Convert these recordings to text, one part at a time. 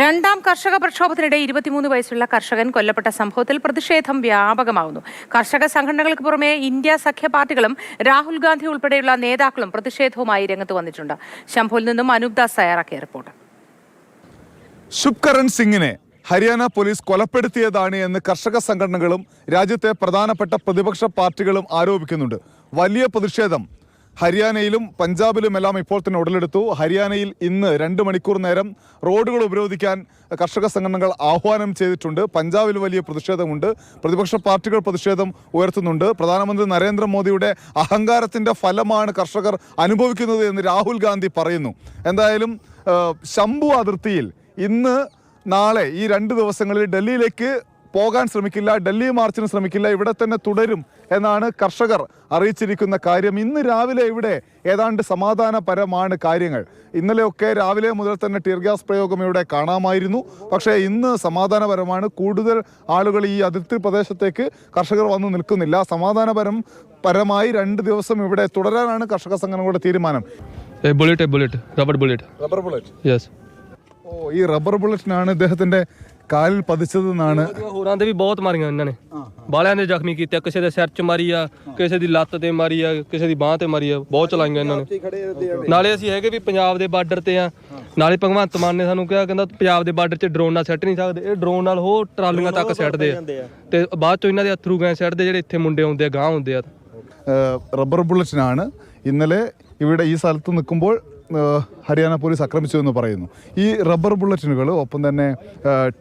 രണ്ടാം കർഷക പ്രക്ഷോഭത്തിനിടെ ഇരുപത്തിമൂന്ന് വയസ്സുള്ള കർഷകൻ കൊല്ലപ്പെട്ട സംഭവത്തിൽ പ്രതിഷേധം വ്യാപകമാകുന്നു കർഷക സംഘടനകൾക്ക് പുറമെ ഇന്ത്യ സഖ്യ പാർട്ടികളും രാഹുൽ ഗാന്ധി ഉൾപ്പെടെയുള്ള നേതാക്കളും പ്രതിഷേധവുമായി രംഗത്ത് വന്നിട്ടുണ്ട്. ശംഭുവിൽ നിന്നും അനൂപ് ദാസ് തയ്യാറാക്കിയ റിപ്പോർട്ട്. ശുഭ്കരൺ സിംഗിനെ ഹരിയാന പോലീസ് കൊലപ്പെടുത്തിയതാണ് എന്ന് കർഷക സംഘടനകളും രാജ്യത്തെ പ്രധാനപ്പെട്ട പ്രതിപക്ഷ പാർട്ടികളും ആരോപിക്കുന്നുണ്ട്. വലിയ പ്രതിഷേധം ഹരിയാനയിലും പഞ്ചാബിലുമെല്ലാം ഇപ്പോൾ തന്നെ ഉടലെടുത്തു. ഹരിയാനയിൽ ഇന്ന് രണ്ട് മണിക്കൂർ നേരം റോഡുകൾ ഉപരോധിക്കാൻ കർഷക സംഘടനകൾ ആഹ്വാനം ചെയ്തിട്ടുണ്ട്. പഞ്ചാബിൽ വലിയ പ്രതിഷേധമുണ്ട്. പ്രതിപക്ഷ പാർട്ടികൾ പ്രതിഷേധം ഉയർത്തുന്നുണ്ട്. പ്രധാനമന്ത്രി നരേന്ദ്രമോദിയുടെ അഹങ്കാരത്തിന്റെ ഫലമാണ് കർഷകർ അനുഭവിക്കുന്നത് എന്ന് രാഹുൽ ഗാന്ധി പറയുന്നു. എന്തായാലും ശംഭു അതിർത്തിയിൽ ഇന്ന് നാളെ ഈ രണ്ട് ദിവസങ്ങളിൽ ഡൽഹിയിലേക്ക് പോകാൻ ശ്രമിക്കില്ല ഡൽഹി മാർച്ചിന് ശ്രമിക്കില്ല ഇവിടെ തന്നെ തുടരും എന്നാണ് കർഷകർ അറിയിച്ചിരിക്കുന്ന കാര്യം. ഇന്ന് രാവിലെ ഇവിടെ ഏതാണ്ട് സമാധാനപരമാണ് കാര്യങ്ങൾ. ഇന്നലെയൊക്കെ രാവിലെ മുതൽ തന്നെ ടീർ ഗ്യാസ് പ്രയോഗം ഇവിടെ കാണാമായിരുന്നു. പക്ഷേ ഇന്ന് സമാധാനപരമാണ്. കൂടുതൽ ആളുകൾ ഈ അതിർത്തി പ്രദേശത്തേക്ക് കർഷകർ വന്ന് നിൽക്കുന്നില്ല. സമാധാനപരം പരമായി രണ്ട് ദിവസം ഇവിടെ തുടരാനാണ് കർഷക സംഘടനകളുടെ തീരുമാനം. Bullet bullet rubber bullet rubber bullet yes ഓ ഈ റബ്ബർ ബുള്ളറ്റിനാണ് ഇദ്ദേഹത്തിന്റെ കാലിൽ പതിച്ചതെന്നാണ് ਹੋਰਾਂ ਦੇ ਵੀ ਬਹੁਤ ਮਾਰੀਆਂ ਇਹਨਾਂ ਨੇ ਬਾਲਿਆਂ ਦੇ ਜ਼ਖਮੀ ਕੀਤੇ ਆ, ਕਿਸੇ ਦੇ ਸਿਰ 'ਚ ਮਾਰੀ ਆ ਕਿਸੇ ਦੀ ਲੱਤ ਤੇ ਮਾਰੀ ਆ ਕਿਸੇ ਦੀ ਬਾਹ ਤੇ ਮਾਰੀ ਆ ਬਹੁਤ ਚਲਾਈਆਂ ਇਹਨਾਂ ਨੇ ਨਾਲੇ ਅਸੀਂ ਹੈਗੇ ਵੀ ਪੰਜਾਬ ਦੇ ਬਾਰਡਰ ਤੇ ਆ ਨਾਲੇ ਭਗਵੰਤ ਮਾਨ ਨੇ ਸਾਨੂੰ ਕਿਹਾ ਕਹਿੰਦਾ ਪੰਜਾਬ ਦੇ ਬਾਰਡਰ 'ਚ ਡਰੋਨ ਨਾਲ ਸੱਟ ਨਹੀਂ ਸਕਦੇ ਇਹ ਡਰੋਨ ਨਾਲ ਉਹ ਟਰਾਲੀਆਂ ਤੱਕ ਸੱਟਦੇ ਆ ਤੇ ਬਾਅਦ 'ਚੋਂ ਇਹਨਾਂ ਦੇ ਅਥਰੂ ਗੈਸ ਸੱਟਦੇ ਜਿਹੜੇ ਇੱਥੇ ਮੁੰਡੇ ਆਉਂਦੇ ਆ ਗਾਂ ਹੁੰਦੇ ਆ ഏഹ് റബ്ബർ ബുള്ളറ്റിനാണ് ഇന്നലെ ഇവിടെ ഈ സ്ഥലത്ത് നിൽക്കുമ്പോൾ ഏഹ് ഹരിയാന പോലീസ് ആക്രമിച്ചു എന്ന് പറയുന്നു. ഈ റബ്ബർ ബുള്ളറ്റിനുകൾ ഒപ്പം തന്നെ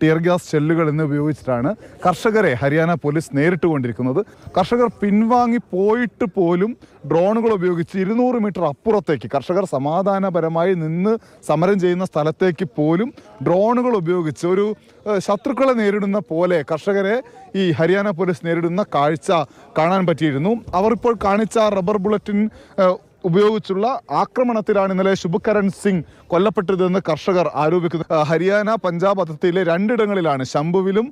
ടിയർ ഗ്യാസ് ഷെല്ലുകൾ എന്നിവ ഉപയോഗിച്ചിട്ടാണ് കർഷകരെ ഹരിയാന പോലീസ് നേരിട്ട് കൊണ്ടിരിക്കുന്നത് കർഷകർ പിൻവാങ്ങി പോയിട്ട് പോലും ഡ്രോണുകൾ ഉപയോഗിച്ച് ഇരുന്നൂറ് മീറ്റർ അപ്പുറത്തേക്ക് കർഷകർ സമാധാനപരമായി നിന്ന് സമരം ചെയ്യുന്ന സ്ഥലത്തേക്ക് പോലും ഡ്രോണുകൾ ഉപയോഗിച്ച് ഒരു ശത്രുക്കളെ നേരിടുന്ന പോലെ കർഷകരെ ഈ ഹരിയാന പോലീസ് നേരിടുന്ന കാഴ്ച കാണാൻ പറ്റിയിരുന്നു. അവർ ഇപ്പോൾ കാണിച്ച റബ്ബർ ബുള്ളറ്റിൻ ഉപയോഗിച്ചുള്ള ആക്രമണത്തിലാണ് ഇന്നലെ ശുഭകരൺ സിംഗ് കൊല്ലപ്പെട്ടതെന്ന് കർഷകർ ആരോപിക്കുന്നു. ഹരിയാന പഞ്ചാബ് അതിർത്തിയിലെ രണ്ടിടങ്ങളിലാണ്. ശംഭുവിലും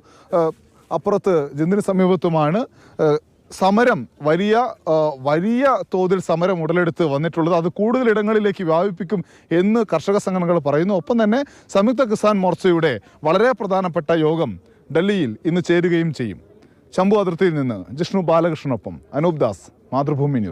അപ്പുറത്ത് ജിന്ദിന് സമീപത്തുമാണ് സമരം വലിയ വലിയ തോതിൽ സമരം ഉടലെടുത്ത് വന്നിട്ടുള്ളത്. അത് കൂടുതൽ ഇടങ്ങളിലേക്ക് വ്യാപിപ്പിക്കും എന്ന് കർഷക സംഘടനകൾ പറയുന്നു. ഒപ്പം തന്നെ സംയുക്ത കിസാൻ മോർച്ചയുടെ വളരെ പ്രധാനപ്പെട്ട യോഗം ഡൽഹിയിൽ ഇന്ന് ചേരുകയും ചെയ്യും. ശംഭു അതിർത്തിയിൽ നിന്ന് ജിഷ്ണു ബാലകൃഷ്ണനൊപ്പം അനൂപ് ദാസ് മാതൃഭൂമി ന്യൂസ്.